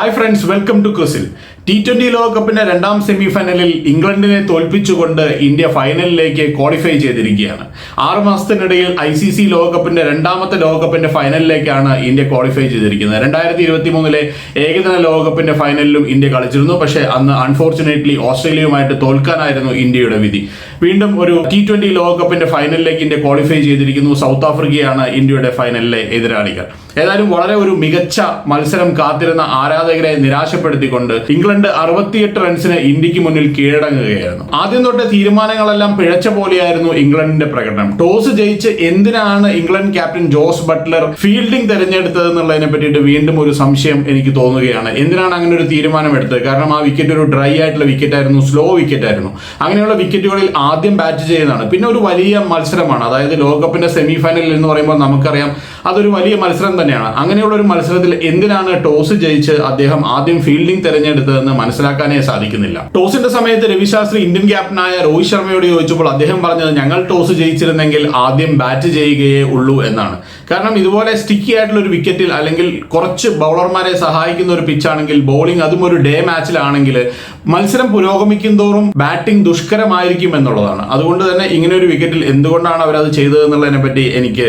Hi friends welcome to ക്രിസിൽ T twenty ലോകകപ്പിന്റെ രണ്ടാം സെമി ഫൈനലിൽ ഇംഗ്ലണ്ടിനെ തോൽപ്പിച്ചുകൊണ്ട് ഇന്ത്യ ഫൈനലിലേക്ക് ക്വാളിഫൈ ചെയ്തിരിക്കുകയാണ്. ആറ് മാസത്തിനിടയിൽ ഐ സി സി ലോകകപ്പിന്റെ രണ്ടാമത്തെ ലോകകപ്പിന്റെ ഫൈനലിലേക്കാണ് ഇന്ത്യ ക്വാളിഫൈ ചെയ്തിരിക്കുന്നത്. രണ്ടായിരത്തി ഇരുപത്തി മൂന്നിലെ ഏകദിന ലോകകപ്പിന്റെ ഫൈനലിലും ഇന്ത്യ കളിച്ചിരുന്നു. പക്ഷേ അന്ന് അൺഫോർച്ചുനേറ്റ്ലി ഓസ്ട്രേലിയയുമായിട്ട് തോൽക്കാനായിരുന്നു ഇന്ത്യയുടെ വിധി. വീണ്ടും ഒരു ടി ട്വന്റി ലോകകപ്പിന്റെ ഫൈനലിലേക്ക് ഇന്ത്യ ക്വാളിഫൈ ചെയ്തിരിക്കുന്നു. സൗത്ത് ആഫ്രിക്കയാണ് ഇന്ത്യയുടെ ഫൈനലിലെ എതിരാളികൾ. ഏതായാലും വളരെ ഒരു മികച്ച മത്സരം കാത്തിരുന്ന ആരാധകരെ നിരാശപ്പെടുത്തിക്കൊണ്ട് ഇംഗ്ലണ്ട് അറുപത്തിയെട്ട് റൺസിന് ഇന്ത്യയ്ക്ക് മുന്നിൽ കീഴടങ്ങുകയായിരുന്നു. ആദ്യം തൊട്ട് തീരുമാനങ്ങളെല്ലാം പിഴച്ച പോലെയായിരുന്നു ഇംഗ്ലണ്ടിന്റെ പ്രകടനം. ടോസ് ജയിച്ച് എന്തിനാണ് England captain Jos Buttler fielding തെരഞ്ഞെടുത്തത് എന്നുള്ളതിനെ പറ്റിയിട്ട് വീണ്ടും ഒരു സംശയം എനിക്ക് തോന്നുകയാണ്. എന്തിനാണ് അങ്ങനെ ഒരു തീരുമാനം എടുത്തത്? കാരണം ആ വിക്കറ്റ് ഒരു ഡ്രൈ ആയിട്ടുള്ള വിക്കറ്റ് ആയിരുന്നു സ്ലോ വിക്കറ്റ് ആയിരുന്നു അങ്ങനെയുള്ള വിക്കറ്റുകളിൽ ആദ്യം ബാറ്റ് ചെയ്യുന്നതാണ്. പിന്നെ ഒരു വലിയ മത്സരമാണ്. അതായത് ലോകകപ്പിന്റെ സെമി ഫൈനൽ എന്ന് പറയുമ്പോൾ നമുക്കറിയാം അതൊരു വലിയ മത്സരം തന്നെയാണ്. അങ്ങനെയുള്ള ഒരു മത്സരത്തിൽ എന്തിനാണ് ടോസ് ജയിച്ച് അദ്ദേഹം ആദ്യം ഫീൽഡിംഗ് തെരഞ്ഞെടുത്തതെന്ന് മനസ്സിലാക്കാനേ സാധിക്കുന്നില്ല. ടോസിന്റെ സമയത്ത് രവിശാസ്ത്രി ഇന്ത്യൻ ക്യാപ്റ്റനായ രോഹിത് ശർമ്മയോട് ചോദിച്ചപ്പോൾ അദ്ദേഹം പറഞ്ഞത് ഞങ്ങൾ ടോസ് ജയിച്ചിരുന്നെങ്കിൽ ആദ്യം ബാറ്റ് ചെയ്യുകയേ ഉള്ളൂ എന്നാണ്. കാരണം ഇതുപോലെ സ്റ്റിക്കി ആയിട്ടുള്ള ഒരു വിക്കറ്റിൽ അല്ലെങ്കിൽ കുറച്ച് ബൗളർമാരെ സഹായിക്കുന്ന ഒരു പിച്ചാണെങ്കിൽ ബോളിംഗ് അതും ഒരു ഡേ മാച്ചിലാണെങ്കിൽ മത്സരം പുരോഗമിക്കും തോറും ബാറ്റിംഗ് ദുഷ്കരമായിരിക്കും എന്നുള്ളതാണ്. അതുകൊണ്ട് തന്നെ ഇങ്ങനെ ഒരു വിക്കറ്റിൽ എന്തുകൊണ്ടാണ് അവരത് ചെയ്തത് എന്നുള്ളതിനെ പറ്റി എനിക്ക്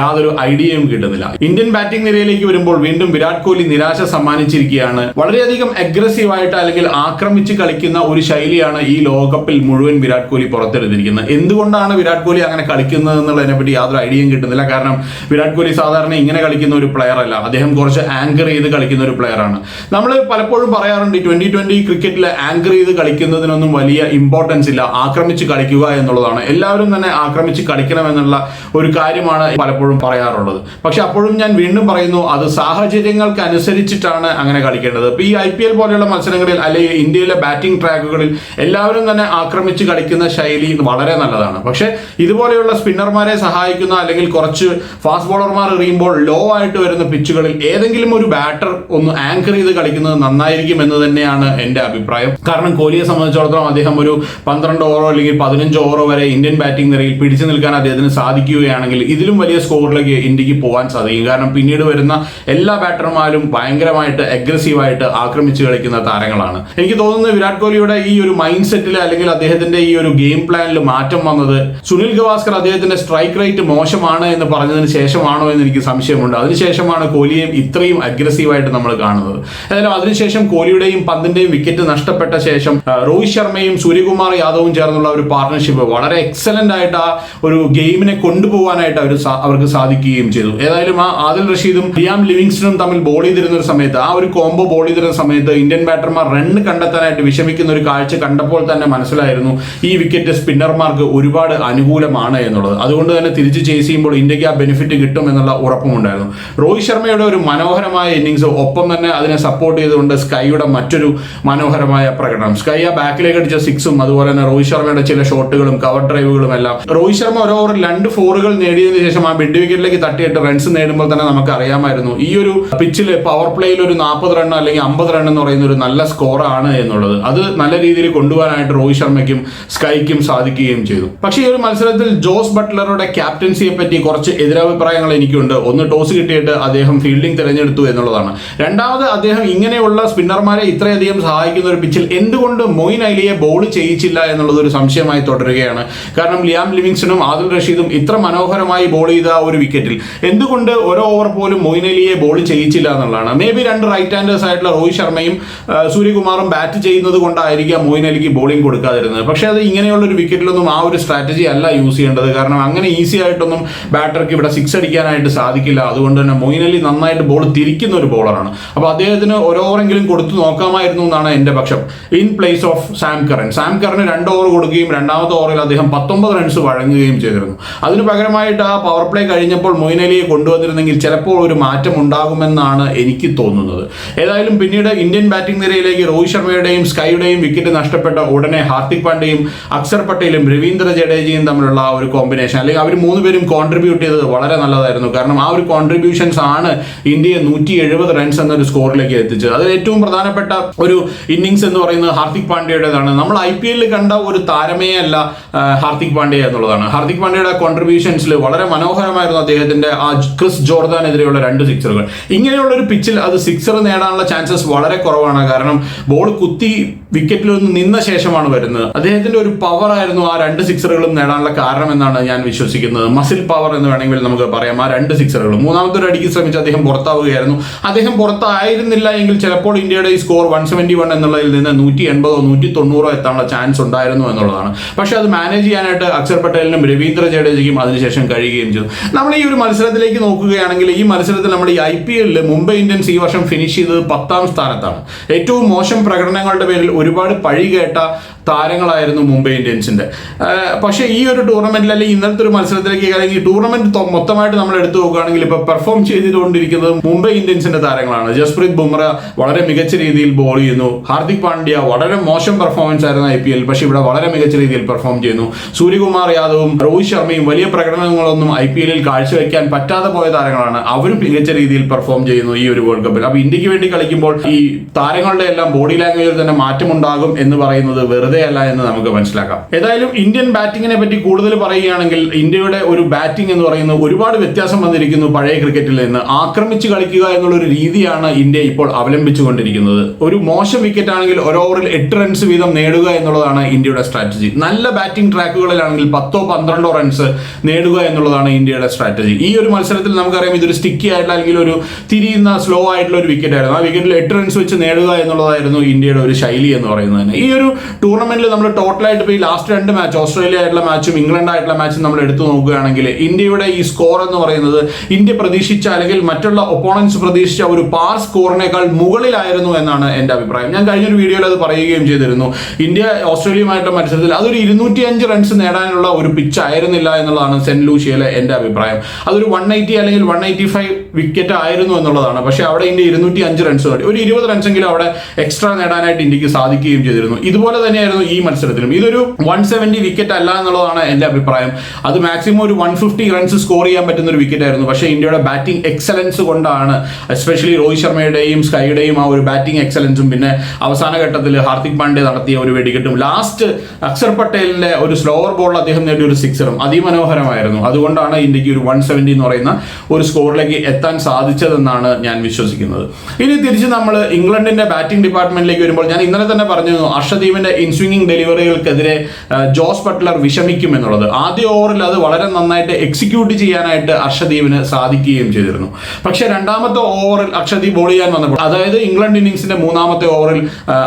യാതൊരു ഐഡിയയും കിട്ടുന്നില്ല. ഇന്ത്യൻ ബാറ്റിംഗ് നിരയിലേക്ക് വരുമ്പോൾ വീണ്ടും വിരാട് കോഹ്ലി നിരാശ സമ്മാനിച്ചിരിക്കുകയാണ്. വളരെയധികം അഗ്രസീവ് ആയിട്ട് അല്ലെങ്കിൽ ആക്രമിച്ച് കളിക്കുന്ന ഒരു ശൈലിയാണ് ഈ ലോകകപ്പിൽ മുഴുവൻ വിരാട് കോഹ്ലി പുറത്തെടുത്തിരിക്കുന്നത്. എന്തുകൊണ്ടാണ് വിരാട് കോഹ്ലി അങ്ങനെ കളിക്കുന്നത് എന്നുള്ളതിനെ പറ്റി യാതൊരു ഐഡിയയും കിട്ടുന്നില്ല. കാരണം വിരാട് കോഹ്ലി സാധാരണ ഇങ്ങനെ കളിക്കുന്ന ഒരു പ്ലെയർ അല്ല. അദ്ദേഹം കുറച്ച് ആങ്കർ ചെയ്ത് കളിക്കുന്ന ഒരു പ്ലെയർ ആണ്. നമ്മൾ പലപ്പോഴും പറയാറുണ്ട് ട്വന്റി ട്വന്റി ക്രിക്കറ്റിൽ ആങ്കർ ചെയ്ത് കളിക്കുന്നതിനൊന്നും വലിയ ഇമ്പോർട്ടൻസ് ഇല്ല. ആക്രമിച്ച് കളിക്കുക എന്നുള്ളതാണ്. എല്ലാവരും തന്നെ ആക്രമിച്ച് കളിക്കണം എന്നുള്ള ഒരു കാര്യമാണ് പലപ്പോഴും പറയാറുള്ളത്. പക്ഷെ അപ്പോഴും ഞാൻ വീണ്ടും പറയുന്നു അത് സാഹചര്യങ്ങൾക്ക് അനുസരിച്ചിട്ടാണ് അങ്ങനെ കളിക്കേണ്ടത്. ഇപ്പൊ ഈ ഐ പി എൽ മത്സരങ്ങളിൽ അല്ലെങ്കിൽ ഇന്ത്യയിലെ ബാറ്റിംഗ് ട്രാക്കുകളിൽ എല്ലാവരും തന്നെ ആക്രമിച്ച് കളിക്കുന്ന ശൈലി വളരെ നല്ലതാണ്. പക്ഷെ ഇതുപോലെയുള്ള സ്പിന്നർമാരെ സഹായിക്കുന്ന അല്ലെങ്കിൽ കുറച്ച് ഫാസ്റ്റ് ബോളർമാർ എറിയുമ്പോൾ ലോ ആയിട്ട് വരുന്ന പിച്ചുകളിൽ ഏതെങ്കിലും ഒരു ബാറ്റർ ഒന്ന് ആങ്കർ ചെയ്ത് കളിക്കുന്നത് നന്നായിരിക്കും എന്ന് തന്നെയാണ് എന്റെ അഭിപ്രായം. കാരണം കോഹ്ലിയെ സംബന്ധിച്ചിടത്തോളം അദ്ദേഹം ഒരു പന്ത്രണ്ട് ഓവറോ അല്ലെങ്കിൽ പതിനഞ്ച് ഓവറോ വരെ ഇന്ത്യൻ ബാറ്റിംഗ് നിരയിൽ പിടിച്ചു നിൽക്കാൻ അദ്ദേഹത്തിന് സാധിക്കുകയാണെങ്കിൽ ഇതിലും വലിയ സ്കോറിലേക്ക് ഇന്ത്യയ്ക്ക് പോകാൻ സാധിക്കും. കാരണം പിന്നീട് വരുന്ന എല്ലാ ബാറ്റർമാരും ഭയങ്കരമായിട്ട് അഗ്രസീവായിട്ട് ആക്രമിച്ച് കളിക്കുന്ന താരങ്ങളാണ്. എനിക്ക് തോന്നുന്നത് വിരാട് കോഹ്ലിയുടെ ഈ ഒരു മൈൻഡ് സെറ്റിൽ അല്ലെങ്കിൽ അദ്ദേഹത്തിന്റെ ഈ ഒരു ഗെയിം പ്ലാനിൽ മാറ്റം വന്നത് സുനിൽ ഗവാസ്കർ അദ്ദേഹത്തിന്റെ സ്ട്രൈക്ക് റേറ്റ് മോശമാണ് എന്ന് പറഞ്ഞതിന് ശേഷമാണോ എന്ന് എനിക്ക് സംശയമുണ്ട്. അതിനുശേഷമാണ് കോഹ്ലിയെ ഇത്രയും അഗ്രസീവായിട്ട് നമ്മൾ കാണുന്നത്. ഏതായാലും അതിനുശേഷം കോഹ്ലിയുടെയും പന്തിന്റെയും വിക്കറ്റ് നഷ്ടപ്പെട്ട ശേഷം രോഹിത് ശർമ്മയും സൂര്യകുമാർ യാദവും ചേർന്നുള്ള ഒരു പാർട്ണർഷിപ്പ് വളരെ എക്സലന്റ് ആയിട്ട് ആ ഒരു ഗെയിമിനെ കൊണ്ടുപോകാനായിട്ട് അവർ അവർക്ക് സാധിക്കുകയും ചെയ്തു. ഏതായാലും ആ ആദിൽ റഷീദും ലിയാം ലിവിങ്സ്റ്റണും തമ്മിൽ ബോൾ ചെയ്തിരുന്ന ഒരു സമയത്ത് ആ ഒരു കോംബോ ബോൾ ചെയ്തിരുന്ന സമയത്ത് ഇന്ത്യൻ ബാറ്റർമാർ റൺ കണ്ടെത്താനായിട്ട് വിഷമിക്കുന്ന ഒരു കാഴ്ച കണ്ടപ്പോൾ തന്നെ മനസ്സിലായിരുന്നു ഈ വിക്കറ്റ് സ്പിന്നർമാർക്ക് ഒരുപാട് അനുകൂലമാണ് എന്നുള്ളത്. അതുകൊണ്ട് തന്നെ തിരിച്ച് ചേസ് ചെയ്യുമ്പോൾ ഇന്ത്യയ്ക്ക് ആ ബെനിഫിറ്റ് കിട്ടും എന്നുള്ള ഉറപ്പുമുണ്ടായിരുന്നു. രോഹിത് ശർമ്മയുടെ ഒരു മനോഹരമായ ഇന്നിങ്സ് ഒപ്പം തന്നെ അതിനെ സപ്പോർട്ട് ചെയ്തുകൊണ്ട് സ്കൈയുടെ മറ്റൊരു മനോഹരമായ പ്രകടനം. സ്കൈ ആ ബാക്കിലേക്ക് അടിച്ച സിക്സും അതുപോലെ തന്നെ രോഹിത് ശർമ്മയുടെ ചില ഷോട്ടുകളും കവർ ഡ്രൈവുകളും എല്ലാം. രോഹിത് ശർമ്മ ഒരു ഓവർ രണ്ട് ഫോറുകൾ നേടിയതിനു ശേഷം ആ ബെഡ് വിക്കറ്റിലേക്ക് തട്ടിയിട്ട് റൺസ് നേടുമ്പോൾ തന്നെ നമുക്ക് അറിയാമായിരുന്നു. ഈ ഒരു പിച്ചിൽ പവർ പ്ലേയിൽ ഒരു നാൽപ്പത് റൺ അല്ലെങ്കിൽ അമ്പത് റൺ എന്ന് പറയുന്ന ഒരു നല്ല സ്കോറാണ് എന്നുള്ളത്. അത് നല്ല രീതിയിൽ കൊണ്ടുപോകാനായിട്ട് രോഹിത് ശർമ്മയ്ക്കും സ്കൈക്കും സാധിക്കുകയും ചെയ്തു. പക്ഷേ ഈ ഒരു മത്സരത്തിൽ ജോസ് ബട്ട്ലറുടെ ക്യാപ്റ്റൻസിയെ പറ്റി കുറച്ച് എതിരഭിപ്രായങ്ങൾ എനിക്കുണ്ട്. ഒന്ന് ടോസ് കിട്ടിയിട്ട് അദ്ദേഹം ഫീൽഡിംഗ് തിരഞ്ഞെടുത്തു എന്നുള്ളതാണ്. രണ്ടാമത് അദ്ദേഹം ഇങ്ങനെയുള്ള സ്പിന്നർമാരെ ഇത്രയധികം സഹായിക്കുന്ന ഒരു പിച്ചിൽ എന്തുകൊണ്ട് മൊയിൻ അലിയെ ബോൾ ചെയ്യിച്ചില്ല എന്നുള്ളത് ഒരു സംശയമായി തുടരുകയാണ്. കാരണം ലിയാം ലിവിങ്സണും ആദിൽ റഷീദും ഇത്ര മനോഹരമായി ബോൾ ചെയ്ത ഒരു വിക്കറ്റിൽ എന്തുകൊണ്ട് ഒരു ഓവർ പോലും മൊയിൻ അലിയെ ബോൾ ചെയ്യിച്ചില്ല എന്നുള്ളതാണ്. മേ ബി രണ്ട് റൈറ്റ് ഹാൻഡേഴ്സ് ആയിട്ടുള്ള രോഹിത് ശർമ്മയും സൂര്യകുമാറും ബാറ്റ് ചെയ്യുന്നത് കൊണ്ടായിരിക്കാം മോയിൻ അലിക്ക് ബോളിംഗ് കൊടുക്കാതിരുന്നത്. പക്ഷേ അത് ഇങ്ങനെയുള്ള ഒരു വിക്കറ്റിലൊന്നും ആ ഒരു സ്ട്രാറ്റജി അല്ല യൂസ് ചെയ്യേണ്ടത്. കാരണം അങ്ങനെ ഈസി ആയിട്ടൊന്നും ബാറ്റർക്ക് ഇവിടെ സിക്സ് അടിക്കാനായിട്ട് സാധിക്കില്ല. അതുകൊണ്ട് തന്നെ മൊയിൻ അലി നന്നായിട്ട് ബോൾ തിരിക്കുന്ന ഒരു ബോളറാണ് അപ്പോൾ അദ്ദേഹത്തിന് ഓരോ ഓവറെങ്കിലും കൊടുത്തു നോക്കാമായിരുന്നു എന്നാണ് എന്റെ പക്ഷം. In place of Sam Curran Sam കറിന് രണ്ട് ഓവർ കൊടുക്കുകയും രണ്ടാമത്തെ ഓവറിൽ അദ്ദേഹം പത്തൊമ്പത് റൺസ് വഴങ്ങുകയും ചെയ്തിരുന്നു. അതിന് പകരമായിട്ട് ആ പവർ പ്ലേ കഴിഞ്ഞപ്പോൾ മൊയിൻ അലിയെ കൊണ്ടുവന്നിരുന്നെങ്കിൽ ചിലപ്പോൾ ഒരു മാറ്റം ഉണ്ടാകുമെന്നാണ് എനിക്ക് തോന്നുന്നത്. ഏതായാലും പിന്നീട് ഇന്ത്യൻ ബാറ്റിംഗ് ബാറ്റിംഗ് നിരയിലേക്ക് രോഹിത് ശർമ്മയുടെയും സ്കൈയുടെയും വിക്കറ്റ് നഷ്ടപ്പെട്ട ഉടനെ ഹാർദിക് പാണ്ഡ്യയും അക്സർ പട്ടേലും രവീന്ദ്ര ജഡേജയും തമ്മിലുള്ള ഒരു കോമ്പിനേഷൻ അല്ലെങ്കിൽ അവർ മൂന്ന് പേരും കോൺട്രിബ്യൂട്ട് ചെയ്തത് വളരെ നല്ലതായിരുന്നു. കാരണം ആ ഒരു കോൺട്രിബ്യൂഷൻസ് ആണ് ഇന്ത്യയെ നൂറ്റി എഴുപത് റൺസ് എന്നൊരു സ്കോറിലേക്ക് എത്തിച്ചത്. അതിൽ ഏറ്റവും പ്രധാനപ്പെട്ട ഒരു ഇന്നിങ്സ് എന്ന് പറയുന്നത് ഹാർദിക് പാണ്ഡ്യയുടേതാണ്. നമ്മൾ ഐ പി എല്ലിൽ കണ്ട ഒരു താരമേ അല്ല ഹാർദിക് പാണ്ഡ്യ എന്നുള്ളതാണ്. ഹാർദിക് പാണ്ഡ്യയുടെ കോൺട്രിബ്യൂഷൻസിൽ വളരെ മനോഹരമായിരുന്നു അദ്ദേഹത്തിന്റെ ആ ക്രിസ് ജോർദാനെതിരെയുള്ള രണ്ട് സിക്സറുകൾ ഇങ്ങനെയുള്ള ഒരു പിച്ചിൽ അത് സിക്സർ നേടാനുള്ള ചാൻസസ് വളരെ കുറവാണ്. കാരണം ബോൾ കുത്തി വിക്കറ്റിൽ ഒന്ന് നിന്ന ശേഷമാണ് വരുന്നത്. അദ്ദേഹത്തിന്റെ ഒരു പവർ ആയിരുന്നു ആ രണ്ട് സിക്സറുകളും നേടാനുള്ള കാരണം എന്നാണ് ഞാൻ വിശ്വസിക്കുന്നത്. മസിൽ പവർ എന്ന് വേണമെങ്കിൽ നമുക്ക് പറയാം. ആ രണ്ട് സിക്സറുകളും മൂന്നാമത്തെ ഒരു അടിക്ക് ശ്രമിച്ച് അദ്ദേഹം പുറത്താവുകയായിരുന്നു. അദ്ദേഹം പുറത്തായിരുന്നില്ല എങ്കിൽ ചിലപ്പോൾ ഇന്ത്യയുടെ ഈ സ്കോർ വൺ സെവന്റി വൺ എന്നുള്ളതിൽ നിന്ന് നൂറ്റി എൺപതോ നൂറ്റി തൊണ്ണൂറോ എത്താനുള്ള ചാൻസ് ഉണ്ടായിരുന്നു എന്നുള്ളതാണ്. പക്ഷെ അത് മാനേജ് ചെയ്യാനായിട്ട് അക്ഷർ പട്ടേലിനും രവീന്ദ്ര ജഡേജയ്ക്കും അതിനുശേഷം കഴിയുകയും ചെയ്തു. നമ്മൾ ഈ ഒരു മത്സരത്തിലേക്ക് നോക്കുകയാണെങ്കിൽ ഈ മത്സരത്തിൽ നമ്മുടെ ഈ ഐ പി എല്ലിൽ മുംബൈ ഇന്ത്യൻസ് ഈ വർഷം ഫിനിഷ് ചെയ്തത് പത്താം സ്ഥാനത്താണ്. ഏറ്റവും മോശം പ്രകടനങ്ങളുടെ പേരിൽ ഒരുപാട് പഴി കേട്ട താരങ്ങളായിരുന്നു മുംബൈ ഇന്ത്യൻസിന്റെ. പക്ഷേ ഈ ഒരു ടൂർണമെന്റിൽ അല്ലെങ്കിൽ ഇന്നത്തെ ഒരു മത്സരത്തിലേക്ക് അല്ലെങ്കിൽ ടൂർണമെന്റ് മൊത്തമായിട്ട് നമ്മൾ എടുത്തു നോക്കുകയാണെങ്കിൽ ഇപ്പൊ പെർഫോം ചെയ്തുകൊണ്ടിരിക്കുന്നത് മുംബൈ ഇന്ത്യൻസിന്റെ താരങ്ങളാണ്. ജസ്പ്രീത് ബുംറ വളരെ മികച്ച രീതിയിൽ ബോൾ ചെയ്യുന്നു. ഹാർദിക് പാണ്ഡ്യ വളരെ മോശം പെർഫോമൻസ് ആയിരുന്നു ഐ പി എൽ പക്ഷേ ഇവിടെ വളരെ മികച്ച രീതിയിൽ പെർഫോം ചെയ്യുന്നു. സൂര്യകുമാർ യാദവും രോഹിത് ശർമ്മയും വലിയ പ്രകടനങ്ങളൊന്നും ഐ പി എല്ലിൽ കാഴ്ചവെക്കാൻ പറ്റാതെ പോയ താരങ്ങളാണ്. അവരും മികച്ച രീതിയിൽ പെർഫോം ചെയ്യുന്നു ഈ ഒരു വേൾഡ് കപ്പിൽ അപ്പൊ ഇന്ത്യയ്ക്ക് വേണ്ടി കളിക്കുമ്പോൾ ഈ താരങ്ങളുടെ എല്ലാം ബോഡി ലാംഗ്വേജിൽ തന്നെ മാറ്റമുണ്ടാകും എന്ന് പറയുന്നത് വെറുതെ അല്ല എന്ന് നമുക്ക് മനസ്സിലാക്കാം. ഏതായാലും ഇന്ത്യൻ ബാറ്റിങ്ങിനെ പറ്റി കൂടുതൽ പറയുകയാണെങ്കിൽ ഇന്ത്യയുടെ ഒരു ബാറ്റിംഗ് എന്ന് പറയുന്നത് ഒരുപാട് വ്യത്യാസം വന്നിരിക്കുന്നു പഴയ ക്രിക്കറ്റിൽ നിന്ന്. ആക്രമിച്ച് കളിക്കുക എന്നുള്ള ഒരു രീതിയാണ് ഇന്ത്യ ഇപ്പോൾ അവലംബിച്ചുകൊണ്ടിരിക്കുന്നത്. ഒരു മോശം വിക്കറ്റ് ആണെങ്കിൽ ഒരു ഓവറിൽ എട്ട് റൺസ് വീതം നേടുക എന്നുള്ളതാണ് ഇന്ത്യയുടെ സ്ട്രാറ്റജി നല്ല ബാറ്റിംഗ് ട്രാക്കുകളിലാണെങ്കിൽ പത്തോ പന്ത്രണ്ടോ റൺസ് നേടുക എന്നുള്ളതാണ് ഇന്ത്യയുടെ സ്ട്രാറ്റജി ഈ ഒരു മത്സരത്തിൽ നമുക്കറിയാം ഇതൊരു സ്റ്റിക്കി ആയിട്ടുള്ള അല്ലെങ്കിൽ ഒരു തിരിയുന്ന സ്ലോ ആയിട്ടുള്ള ഒരു വിക്കറ്റ് ആയിരുന്നു. ആ വിക്കറ്റിൽ എട്ട് റൺസ് വെച്ച് നേടുക എന്നുള്ളതായിരുന്നു ഇന്ത്യയുടെ ഒരു ശൈലി എന്ന് പറയുന്നത് ഈ ഒരു ടൂർണമെന്റിൽ നമ്മൾ ടോട്ടലായിട്ട് ഇപ്പോൾ ഈ ലാസ്റ്റ് രണ്ട് മാച്ച് ഓസ്ട്രേലിയ ആയിട്ടുള്ള മാച്ചും ഇംഗ്ലണ്ട് ആയിട്ടുള്ള മാച്ചും നമ്മൾ എടുത്തു നോക്കുകയാണെങ്കിൽ ഇന്ത്യയുടെ ഈ സ്കോർ എന്ന് പറയുന്നത് ഇന്ത്യ പ്രതീക്ഷിച്ച അല്ലെങ്കിൽ മറ്റുള്ള ഒപ്പോണൻസ് പ്രതീക്ഷിച്ച ഒരു പാർ സ്കോറിനേക്കാൾ മുകളിലായിരുന്നു എന്നാണ് എന്റെ അഭിപ്രായം. ഞാൻ കഴിഞ്ഞൊരു വീഡിയോയിൽ അത് പറയുകയും ചെയ്തിരുന്നു. ഇന്ത്യ ഓസ്ട്രേലിയയുമായിട്ടുള്ള മത്സരത്തിൽ അതൊരു ഇരുന്നൂറ്റി അഞ്ച് റൺസ് നേടാനുള്ള ഒരു പിച്ച് ആയിരുന്നില്ല എന്നുള്ളതാണ് സെന്റ് ലൂഷ്യയിലെ എന്റെ അഭിപ്രായം. അതൊരു വൺ എയ്റ്റി അല്ലെങ്കിൽ വൺ എയ്റ്റി ഫൈവ് വിക്കറ്റ് ആയിരുന്നു എന്നുള്ളതാണ്. പക്ഷേ അവിടെ ഇന്ത്യ ഇരുന്നൂറ്റി അഞ്ച് റൺസ് നേടി. ഒരു ഇരുപത് റൺസെങ്കിലും അവിടെ എക്സ്ട്രാ നേടാനായിട്ട് ഇന്ത്യയ്ക്ക് സാധിക്കുകയും ചെയ്തിരുന്നു. ഇതുപോലെ തന്നെയായിരുന്നു ഈ മത്സരത്തിലും. ഇതൊരു വൺ സെവന്റി വിക്കറ്റ് അല്ല എന്നുള്ളതാണ് എന്റെ അഭിപ്രായം. അത് മാക്സിമം ഒരു വൺ ഫിഫ്റ്റി റൺസ് സ്കോർ ചെയ്യാൻ പറ്റുന്ന ഒരു വിക്കറ്റ് ആയിരുന്നു. പക്ഷേ ഇന്ത്യയുടെ ബാറ്റിംഗ് എക്സലൻസ് കൊണ്ടാണ് എസ്പെഷ്യലി രോഹിത് ശർമ്മയുടെയും സ്കൈയുടെയും ആ ഒരു ബാറ്റിംഗ് എക്സലൻസും പിന്നെ അവസാന ഘട്ടത്തിൽ ഹാർദിക് പാണ്ഡ്യ നടത്തിയ ഒരു വെടിക്കെട്ടും. ലാസ്റ്റ് അക്ഷർ പട്ടേലിന്റെ ഒരു സ്ലോവർ ബോൾ അദ്ദേഹം നേടിയ ഒരു സിക്സറും അതിമനോഹരമായിരുന്നു. അതുകൊണ്ടാണ് ഇന്ത്യയ്ക്ക് ഒരു വൺ സെവന്റി എന്ന് പറയുന്ന ഒരു സ്കോറിലേക്ക് എത്താൻ സാധിച്ചതെന്നാണ് ഞാൻ വിശ്വസിക്കുന്നത്. ഇനി തിരിച്ച് നമ്മൾ ഇംഗ്ലണ്ടിന്റെ ബാറ്റിംഗ് ഡിപ്പാർട്ട്മെന്റിലേക്ക് വരുമ്പോൾ ഞാൻ ഇന്നലെ തന്നെ പറഞ്ഞിരുന്നു അർഷദീപിന്റെ ഇൻസ്വിംഗിംഗ് ഡെലിവറികൾക്കെതിരെ ജോസ് ബട്ട്ലർ വിഷമിക്കും എന്നുള്ളത്. ആദ്യ ഓവറിൽ അത് വളരെ നന്നായിട്ട് എക്സിക്യൂട്ട് ചെയ്യാനായിട്ട് അർഷദീപിന് സാധിക്കുകയും ചെയ്തിരുന്നു. പക്ഷേ രണ്ടാമത്തെ ഓവറിൽ അർഷദീപ് ബോൾ ചെയ്യാൻ വന്നപ്പോൾ അതായത് ഇംഗ്ലണ്ട് ഇന്നിംഗ്സിന്റെ മൂന്നാമത്തെ ഓവറിൽ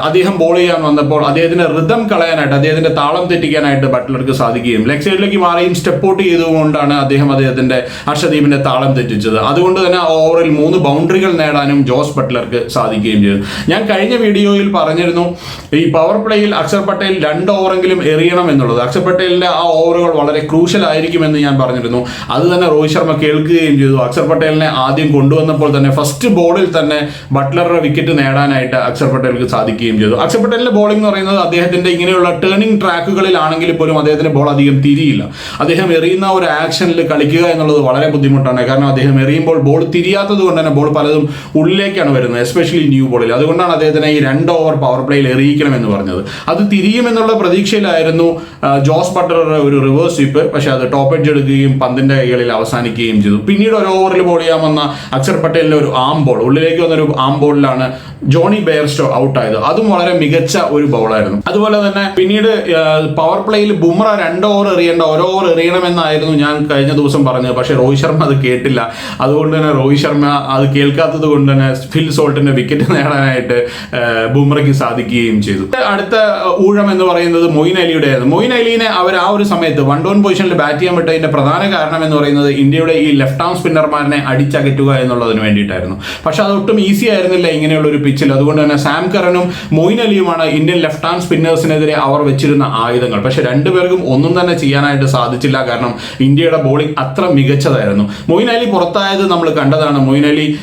അദ്ദേഹം ബോൾ ചെയ്യാൻ വന്നപ്പോൾ അദ്ദേഹത്തിന്റെ റിതം കളയാനായിട്ട് അദ്ദേഹത്തിന്റെ താളം തെറ്റിക്കാനായിട്ട് ബട്ട്ലർക്ക് സാധിക്കുകയും ലെഗ് സൈഡിലേക്ക് മാറിയും സ്റ്റെപ്പ് ഔട്ട് ചെയ്തുകൊണ്ടാണ് അദ്ദേഹം അദ്ദേഹത്തിന്റെ അർഷദീപിന്റെ താളം തെറ്റിച്ചത്. അതുകൊണ്ട് തന്നെ ഓവറിൽ മൂന്ന് ബൗണ്ടറികൾ നേടാനും ജോസ് ബട്ട്ലർക്ക് സാധിക്കുകയും ചെയ്തു. ഞാൻ കഴിഞ്ഞ വീഡിയോയിൽ പറഞ്ഞിരുന്നു ഈ പവർ പ്ലേയിൽ അക്ഷർ പട്ടേൽ രണ്ട് ഓവറെങ്കിലും എറിയണം എന്നുള്ളത്. അക്ഷർ പട്ടേലിന്റെ ആ ഓവറുകൾ വളരെ ക്രൂഷ്യൽ ആയിരിക്കുമെന്ന് ഞാൻ പറഞ്ഞിരുന്നു. അത് തന്നെ രോഹിത് ശർമ്മ കേൾക്കുകയും ചെയ്തു. അക്ഷർ പട്ടേലിനെ ആദ്യം കൊണ്ടുവന്നപ്പോൾ തന്നെ ഫസ്റ്റ് ബോളിൽ തന്നെ ബട്ട്ലറുടെ വിക്കറ്റ് നേടാനായിട്ട് അക്ഷർ പട്ടേലിക്ക് സാധിക്കുകയും ചെയ്തു. അക്ഷർ പട്ടേലിന്റെ ബോളിംഗ് എന്ന് പറയുന്നത് അദ്ദേഹത്തിന്റെ ഇങ്ങനെയുള്ള ടേണിംഗ് ട്രാക്കുകളിലാണെങ്കിൽ പോലും അദ്ദേഹത്തിന്റെ ബോൾ അധികം തിരിയില്ല. അദ്ദേഹം എറിയുന്ന ഒരു ആക്ഷനിൽ കളിക്കുക എന്നുള്ളത് വളരെ ബുദ്ധിമുട്ടാണ്. കാരണം അദ്ദേഹം എറിയുമ്പോൾ ബോൾ തിരിയാത്തത് കൊണ്ട് തന്നെ ബോൾ പലതും ഉള്ളിലേക്കാണ് വരുന്നത് എസ്പെഷ്യലി ന്യൂ ബോളിൽ അതുകൊണ്ടാണ് അദ്ദേഹത്തിന് ഈ രണ്ട് ഓവർ പവർ പ്ലേയിൽ എറിയിക്കണം എന്ന് പറഞ്ഞത്. അത് തിരിയുമെന്നുള്ള പ്രതീക്ഷയിലായിരുന്നു ജോസ് ബട്ടറുടെ ഒരു റിവേഴ്സ് സ്വീപ്പ് പക്ഷെ അത് ടോപ്പ് എഡ്ജ് എടുക്കുകയും പന്തിന്റെ കൈകളിൽ അവസാനിക്കുകയും ചെയ്തു. പിന്നീട് ഒരു ഓവറിൽ ബോൾ ചെയ്യാൻ വന്ന അക്ഷർ പട്ടേലിന്റെ ഒരു ആം ബോൾ ഉള്ളിലേക്ക് വന്നൊരു ആം ബോളിലാണ് ജോണി ബെയർസ്റ്റോ ഔട്ടായത് അതും വളരെ മികച്ച ഒരു ബോളായിരുന്നു അതുപോലെ തന്നെ പിന്നീട് പവർ പ്ലേയിൽ ബുംറ രണ്ട് ഓവർ എറിയേണ്ട ഓരോ ഓവർ എറിയണമെന്നായിരുന്നു ഞാൻ കഴിഞ്ഞ ദിവസം പറഞ്ഞത്. പക്ഷേ രോഹിത് ശർമ്മ അത് കേട്ടില്ല. അതുകൊണ്ട് തന്നെ രോഹിത് ശർമ്മ അത് കേൾക്കാത്തത് കൊണ്ട് തന്നെ ഫിൽ സോൾട്ടിന്റെ വിക്കറ്റ് നേടാനായിട്ട് ബുംറയ്ക്ക് സാധിക്കുകയും ചെയ്തു. അടുത്ത ഊഴം എന്ന് പറയുന്നത് മൊയിൻ അലിയുടേതാണ്. മൊയിൻ അലീനെ അവർ ആ ഒരു സമയത്ത് വൺ ഡൗൺ പൊസിഷനിൽ ബാറ്റ് ചെയ്യാൻ വിട്ടതിന്റെ പ്രധാന കാരണം എന്ന് പറയുന്നത് ഇന്ത്യയുടെ ഈ ലെഫ്റ്റ് ആം സ്പിന്നർമാരനെ അടിച്ചകറ്റുക എന്നുള്ളതിന് വേണ്ടിയിട്ടായിരുന്നു. പക്ഷെ അതൊട്ടും ഈസി ആയിരുന്നില്ല ഇങ്ങനെയുള്ള ഒരു പിച്ചിൽ അതുകൊണ്ട് തന്നെ സാം കറനും മൊയിൻ അലിയുമാണ് ഇന്ത്യൻ ലെഫ്റ്റ് ആം സ്പിന്നേഴ്സിനെതിരെ അവർ വെച്ചിരുന്ന ആയുധങ്ങൾ. പക്ഷെ രണ്ടുപേർക്കും ഒന്നും തന്നെ ചെയ്യാനായിട്ട് സാധിച്ചില്ല. കാരണം ഇന്ത്യയുടെ ബോളിംഗ് അത്ര മികച്ചതായിരുന്നു. മൊയിൻ അലി പുറത്തായത് നമ്മൾ കണ്ടതാണ്. മൊയിൻ അലി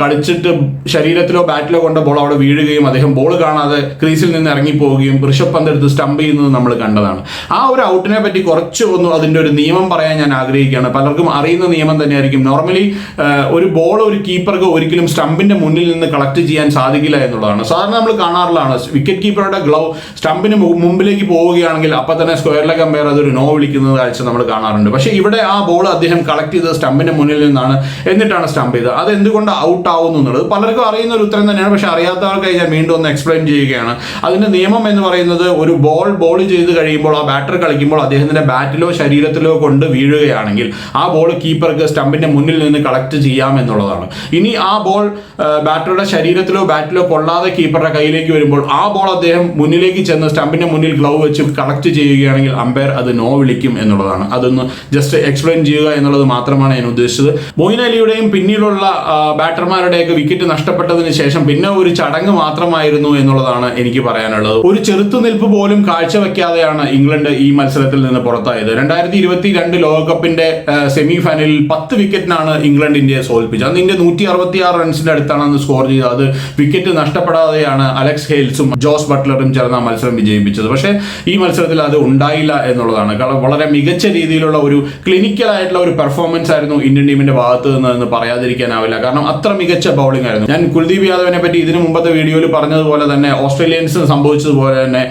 കളിച്ചിട്ട് ശരീരത്തിലോ ബാറ്റിലോ കൊണ്ട ബോൾ അവിടെ വീഴുകയും അദ്ദേഹം ബോൾ കാണാതെ ക്രീസിൽ നിന്ന് ഇറങ്ങി പോവുകയും ഋഷഭ് പന്ത് എടുത്ത് സ്റ്റംപ് ചെയ്യുന്നത് നമ്മൾ കണ്ടതാണ്. ആ ഒരു ഔട്ടിനെ പറ്റി കുറച്ച് ഒന്ന് അതിന്റെ ഒരു നിയമം പറയാൻ ഞാൻ ആഗ്രഹിക്കുകയാണ്. പലർക്കും അറിയുന്ന നിയമം തന്നെയായിരിക്കും. നോർമലി ഒരു ബോൾ ഒരു കീപ്പർക്ക് ഒരിക്കലും സ്റ്റമ്പിന്റെ മുന്നിൽ നിന്ന് കളക്ട് ചെയ്യാൻ സാധിക്കില്ല എന്നുള്ളതാണ്. സാധാരണ നമ്മൾ കാണാറുള്ളതാണ് വിക്കറ്റ് കീപ്പറുടെ ഗ്ലൗ സ്റ്റംപിന് മു- മുമ്പിലേക്ക് പോവുകയാണെങ്കിൽ അപ്പം തന്നെ സ്ക്വയറിലെ കമ്പയർ അതൊരു നോ വിളിക്കുന്നത് കാഴ്ച നമ്മൾ കാണാറുണ്ട്. പക്ഷേ ഇവിടെ ആ ബോൾ അദ്ദേഹം കളക്ട് ചെയ്തത് സ്റ്റമ്പിന്റെ മുന്നിൽ നിന്നാണ്. എന്നിട്ടാണ് സ്റ്റംപ് ചെയ്തത്. അത് എന്തുകൊണ്ട് ഔട്ട് ആവുന്നു എന്നുള്ളത് പലർക്കും അറിയുന്ന ഒരു ഉത്തരം തന്നെയാണ്. പക്ഷേ അറിയാത്തവർക്കായി ഞാൻ വീണ്ടും ഒന്ന് എക്സ്പ്ലെയിൻ ചെയ്യുകയാണ്. അതിന്റെ നിയമം എന്ന് പറയുന്നത് ഒരു ബോൾ ബോൾ ചെയ്ത് കഴിയുമ്പോൾ ആ ബാറ്റർ കളിക്കുമ്പോൾ അദ്ദേഹത്തിന്റെ ബാറ്റിലോ ശരീരത്തിലോ കൊണ്ട് വീഴുകയാണെങ്കിൽ ആ ബോൾ കീപ്പർക്ക് സ്റ്റംപിന്റെ മുന്നിൽ നിന്ന് കളക്ട് ചെയ്യാം എന്നുള്ളതാണ്. ഇനി ആ ബോൾ ബാറ്ററുടെ ശരീരത്തിലോ ബാറ്റിലോ കൊള്ളാതെ കീപ്പറുടെ കയ്യിലേക്ക് വരുമ്പോൾ ആ ബോൾ അദ്ദേഹം മുന്നിലേക്ക് ചെന്ന് സ്റ്റംപിന്റെ മുന്നിൽ ഗ്ലൗ വെച്ച് കളക്ട് ചെയ്യുകയാണെങ്കിൽ അമ്പയർ അത് നോ വിളിക്കും എന്നുള്ളതാണ്. അതൊന്ന് ജസ്റ്റ് എക്സ്പ്ലെയിൻ ചെയ്യുക എന്നുള്ളത് മാത്രമാണ് ഞാൻ ഉദ്ദേശിച്ചത്. മൊയിൻ അലിയുടെയും പിന്നീടുള്ള ബാറ്റർമാരുടെയൊക്കെ വിക്കറ്റ് നഷ്ടപ്പെട്ടതിന് ശേഷം പിന്നെ ഒരു ചടങ്ങ് മാത്രമായിരുന്നു എന്നുള്ളതാണ് എനിക്ക് പറയാനുള്ളത്. ഒരു ചെറുത്തുനിൽപ്പ് പോലും കാഴ്ചവെക്കാതെയാണ് ഇംഗ്ലണ്ട് ഈ മത്സരത്തിൽ നിന്ന് പുറത്തായത്. രണ്ടായിരത്തി ഇരുപത്തി രണ്ട് ലോകകപ്പിന്റെ സെമി ഫൈനലിൽ പത്ത് വിക്കറ്റിനാണ് ഇംഗ്ലണ്ട് ഇന്ത്യയെ തോൽപ്പിച്ചത്. അന്ന് ഇന്ത്യ നൂറ്റി അറുപത്തി ആറ് റൺസിന്റെ അടുത്താണ് അന്ന് സ്കോർ ചെയ്തത്. അത് വിക്കറ്റ് നഷ്ടപ്പെടാതെയാണ് അലക്സ് ഹെയിൽസും ജോസ് ബട്ട്ലറും ചേർന്ന മത്സരം വിജയിപ്പിച്ചത്. പക്ഷേ ഈ മത്സരത്തിൽ അത് ഉണ്ടായില്ല എന്നുള്ളതാണ്. കാരണം വളരെ മികച്ച രീതിയിലുള്ള ഒരു ക്ലിനിക്കൽ ആയിട്ടുള്ള ഒരു പെർഫോമൻസ് ആയിരുന്നു ഇന്ത്യൻ ടീമിന്റെ ഭാഗത്ത് നിന്ന് എന്ന് പറയാതിരിക്കാനാവില്ല. കാരണം അത്ര മികച്ച ബൗളിംഗ് ആയിരുന്നു. ഞാൻ കുൽദീപ് യാദവിനെ പറ്റി ഇതിനു മുമ്പത്തെ വീഡിയോയിൽ പറഞ്ഞതുപോലെ തന്നെ ഓസ്ട്രേലിയൻസിന് സംഭവിച്ചതുപോലെ തന്നെ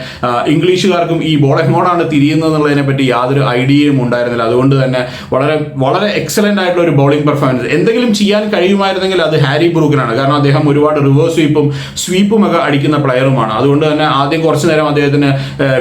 ഇംഗ്ലീഷുകാർക്കും ഈ ബോൾ എങ്ങോട്ടാണ് തിരിയുന്നത് എന്നുള്ളതിനെ പറ്റി യാതൊരു ഐഡിയയും ഉണ്ടായിരുന്നില്ല. അതുകൊണ്ട് തന്നെ വളരെ വളരെ എക്സലന്റ് ആയിട്ടുള്ള ഒരു ബൗളിംഗ് പെർഫോമൻസ് എന്തെങ്കിലും ചെയ്യാൻ കഴിയുമായിരുന്നെങ്കിൽ അത് ഹാരി ബ്രൂക്കിനാണ്. കാരണം അദ്ദേഹം ഒരുപാട് റിവേഴ്സ് സ്വീപ്പും സ്വീപ്പും ഒക്കെ അടിക്കുന്ന പ്ലെയറുമാണ് അതുകൊണ്ട് തന്നെ ആദ്യം കുറച്ചു നേരം അദ്ദേഹത്തിന്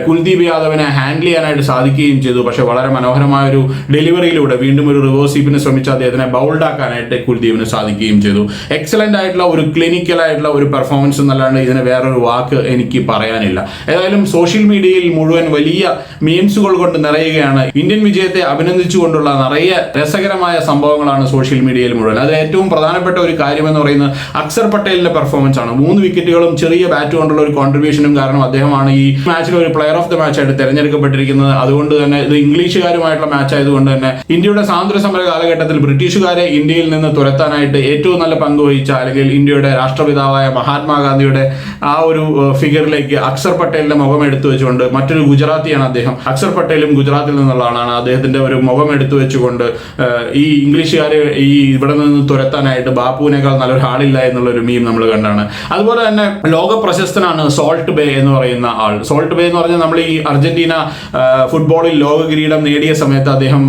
കുൽദീപ് യാദവിനെ ഹാൻഡിൽ ചെയ്യാനായിട്ട് സാധിക്കുകയും ചെയ്തു. പക്ഷേ വളരെ മനോഹരമായ ഒരു ഡെലിവറിയിലൂടെ വീണ്ടും ഒരു റിവേഴ്സ് സ്വീപ്പിന് ശ്രമിച്ച അദ്ദേഹത്തിനെ ബൗൾഡ് ആക്കാനായിട്ട് കുൽദീപിന് സാധിക്കുകയും ചെയ്തു. എക്സലന്റ് ആയിട്ടുള്ള ഒരു ക്ലിനിക്കൽ ആയിട്ടുള്ള ഒരു പെർഫോമൻസ് എന്നല്ലാണ്ട് ഇതിന് വേറൊരു വാക്ക് എനിക്ക് പറയാനില്ല. ഏതായാലും സോഷ്യൽ മീഡിയയിൽ മുഴുവൻ വലിയ മീംസുകൾ കൊണ്ട് നിറയുകയാണ്. ഇന്ത്യൻ വിജയത്തെ അഭിനന്ദിച്ചുകൊണ്ടുള്ള നിറയെ രസകരമായ സംഭവങ്ങളാണ് സോഷ്യൽ മീഡിയയിൽ മുഴുവൻ. അത് ഏറ്റവും പ്രധാനപ്പെട്ട ഒരു കാര്യം എന്ന് പറയുന്നത് അക്സർ പട്ടേലിന്റെ പെർഫോമൻസ് ആണ്. മൂന്ന് വിക്കറ്റുകളും ചെറിയ ബാറ്റ് കൊണ്ടുള്ള ഒരു കോൺട്രിബ്യൂഷനും കാരണം അദ്ദേഹമാണ് ഈ മാച്ചിൽ ഒരു പ്ലെയർ ഓഫ് ദ മാച്ച് ആയിട്ട് തെരഞ്ഞെടുക്കപ്പെട്ടിരിക്കുന്നത്. അതുകൊണ്ട് തന്നെ ഇത് ഇംഗ്ലീഷുകാരുമായിട്ടുള്ള മാച്ച് ആയതുകൊണ്ട് തന്നെ ഇന്ത്യയുടെ സ്വാതന്ത്ര്യ സമര കാലഘട്ടത്തിൽ ബ്രിട്ടീഷുകാരെ ഇന്ത്യയിൽ നിന്ന് തുരത്താനായിട്ട് ഏറ്റവും നല്ല പങ്ക് വഹിച്ച അല്ലെങ്കിൽ ഇന്ത്യയുടെ രാഷ്ട്രപിതാവായ മഹാത്മാഗാന്ധിയുടെ ആ ഒരു ഫിഗറിലേക്ക് അക്സർ പട്ടേലിന്റെ മുഖം എടുത്തു വെച്ചുകൊണ്ട് മറ്റൊരു ഗുജറാത്തിയാണ് അദ്ദേഹം. അക്സർ പട്ടേലും ഗുജറാത്തിൽ നിന്നുള്ളതാണ് അദ്ദേഹത്തിന്റെ ഒരു മുഖം എടുത്തു വെച്ചുകൊണ്ട് ഈ ഇംഗ്ലീഷുകാരെ ഈ ഇവിടെ നിന്ന് തുരത്താനായിട്ട് ബാപ്പുവിനേക്കാൾ നല്ലൊരാളില്ല എന്നുള്ള ഒരു മീം നമ്മൾ കണ്ടാണ്. അതുപോലെ തന്നെ ലോക പ്രശസ്തനാണ് സോൾട്ട് ബേ എന്ന് പറയുന്ന ആൾ. സോൾട്ട് ബേ എന്ന് പറഞ്ഞാൽ നമ്മൾ ഈ അർജന്റീന ഫുട്ബോളിൽ ലോക കിരീടം നേടിയ സമയത്ത് അദ്ദേഹം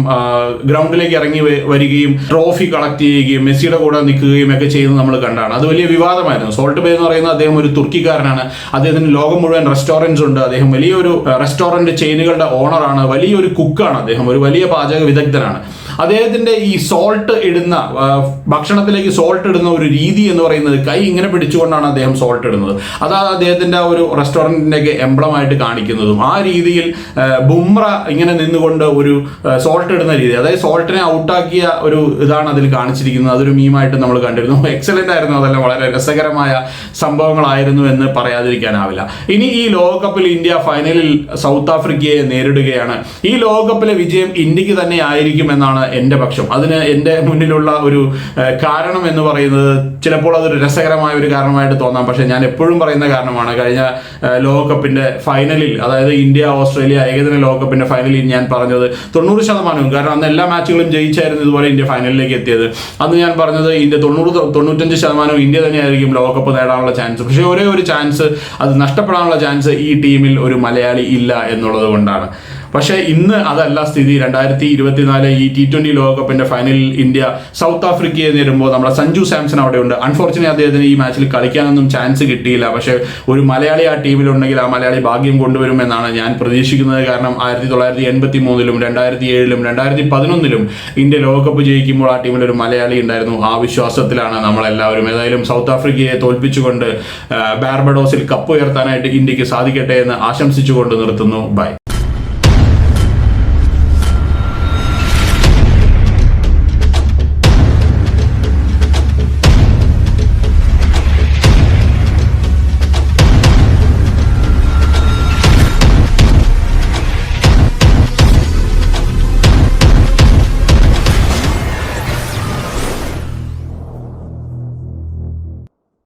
ഗ്രൗണ്ടിലേക്ക് ഇറങ്ങി വരികയും ട്രോഫി കളക്ട് ചെയ്യുകയും മെസ്സിയുടെ കൂടെ നിൽക്കുകയും ഒക്കെ ചെയ്യുന്നത് നമ്മൾ കണ്ടാണ്. അത് വലിയ വിവാദമായിരുന്നു. സോൾട്ട് ബേ എന്ന് പറയുന്ന അദ്ദേഹം ഒരു തുർക്കിക്കാരനാണ്. അദ്ദേഹത്തിന് ലോകം മുഴുവൻ റെസ്റ്റോറന്റ്സ് ഉണ്ട്. അദ്ദേഹം വലിയൊരു റെസ്റ്റോറന്റ് ചെയിനുകളുടെ ഓണറാണ് വലിയൊരു കുക്കാണ് അദ്ദേഹം. ഒരു വലിയ പാചക വിദഗ്ധനാണ്. അദ്ദേഹത്തിന്റെ ഈ സോൾട്ട് ഇടുന്ന ഭക്ഷണത്തിലേക്ക് സോൾട്ട് ഇടുന്ന ഒരു രീതി എന്ന് പറയുന്നത് കൈ ഇങ്ങനെ പിടിച്ചുകൊണ്ടാണ് അദ്ദേഹം സോൾട്ട് ഇടുന്നത്. അതാ അദ്ദേഹത്തിന്റെ ആ ഒരു റെസ്റ്റോറന്റിന്റെയൊക്കെ എംബ്ലമായിട്ട് കാണിക്കുന്നതും. ആ രീതിയിൽ ബുംറ ഇങ്ങനെ നിന്നുകൊണ്ട് ഒരു സോൾട്ട് ഇടുന്ന രീതി. അതായത് സോൾട്ടിനെ ഔട്ടാക്കിയ ഒരു ഇതാണ് അതിൽ കാണിച്ചിരിക്കുന്നത്. അതൊരു മീമായിട്ട് നമ്മൾ കണ്ടിരുന്നു. എക്സലന്റ് ആയിരുന്നു. അതെല്ലാം വളരെ രസകരമായ സംഭവങ്ങളായിരുന്നു എന്ന് പറയാതിരിക്കാനാവില്ല. ഇനി ഈ ലോകകപ്പിൽ ഇന്ത്യ ഫൈനലിൽ സൗത്ത് ആഫ്രിക്കയെ നേരിടുകയാണ്. ഈ ലോകകപ്പിലെ വിജയം ഇന്ത്യയ്ക്ക് തന്നെ ആയിരിക്കും എന്നാണ് എന്റെ പക്ഷം. അതിന് എന്റെ മുന്നിലുള്ള ഒരു കാരണം എന്ന് പറയുന്നത് ചിലപ്പോൾ അതൊരു രസകരമായ ഒരു കാരണമായിട്ട് തോന്നാം. പക്ഷേ ഞാൻ എപ്പോഴും പറയുന്ന കാരണമാണ്. കഴിഞ്ഞ ലോകകപ്പിന്റെ ഫൈനലിൽ അതായത് ഇന്ത്യ ഓസ്ട്രേലിയ ഏകദിന ലോകകപ്പിന്റെ ഫൈനലിൽ ഞാൻ പറഞ്ഞത് തൊണ്ണൂറ് ശതമാനവും. കാരണം അന്ന് എല്ലാ മാച്ചുകളും ജയിച്ചായിരുന്നു ഇതുപോലെ ഇന്ത്യ ഫൈനലിലേക്ക് എത്തിയത്. അന്ന് ഞാൻ പറഞ്ഞത് ഇന്ത്യ തൊണ്ണൂറ് തൊണ്ണൂറ്റഞ്ച് ശതമാനവും ഇന്ത്യ തന്നെയായിരിക്കും ലോകകപ്പ് നേടാനുള്ള ചാൻസ്. പക്ഷേ ഒരേ ഒരു ചാൻസ് അത് നഷ്ടപ്പെടാനുള്ള ചാൻസ് ഈ ടീമിൽ ഒരു മലയാളി ഇല്ല എന്നുള്ളത് കൊണ്ടാണ്. പക്ഷേ ഇന്ന് അതല്ല സ്ഥിതി. രണ്ടായിരത്തി ഇരുപത്തിനാല് ഈ ടി ട്വന്റി ലോകകപ്പിന്റെ ഫൈനലിൽ ഇന്ത്യ സൗത്ത് ആഫ്രിക്കയെ നേരിടുമ്പോൾ നമ്മുടെ സഞ്ജു സാംസൺ അവിടെയുണ്ട്. അൺഫോർച്ചുനേറ്റ് അദ്ദേഹത്തിന് ഈ മാച്ചിൽ കളിക്കാനൊന്നും ചാൻസ് കിട്ടിയില്ല. പക്ഷേ ഒരു മലയാളി ആ ടീമിലുണ്ടെങ്കിൽ ആ മലയാളി ഭാഗ്യം കൊണ്ടുവരും എന്നാണ് ഞാൻ പ്രതീക്ഷിക്കുന്നത്. കാരണം ആയിരത്തി തൊള്ളായിരത്തി എൺപത്തി മൂന്നിലും രണ്ടായിരത്തി ഏഴിലും രണ്ടായിരത്തി പതിനൊന്നിലും ഇന്ത്യ ലോകകപ്പ് ജയിക്കുമ്പോൾ ആ ടീമിൽ ഒരു മലയാളി ഉണ്ടായിരുന്നു. ആ വിശ്വാസത്തിലാണ് നമ്മളെല്ലാവരും. ഏതായാലും സൗത്ത് ആഫ്രിക്കയെ തോൽപ്പിച്ചുകൊണ്ട് ബാർബഡോസിൽ കപ്പ് ഉയർത്താനായിട്ട് ഇന്ത്യയ്ക്ക് സാധിക്കട്ടെ എന്ന് ആശംസിച്ചുകൊണ്ട് നിർത്തുന്നു. ബൈ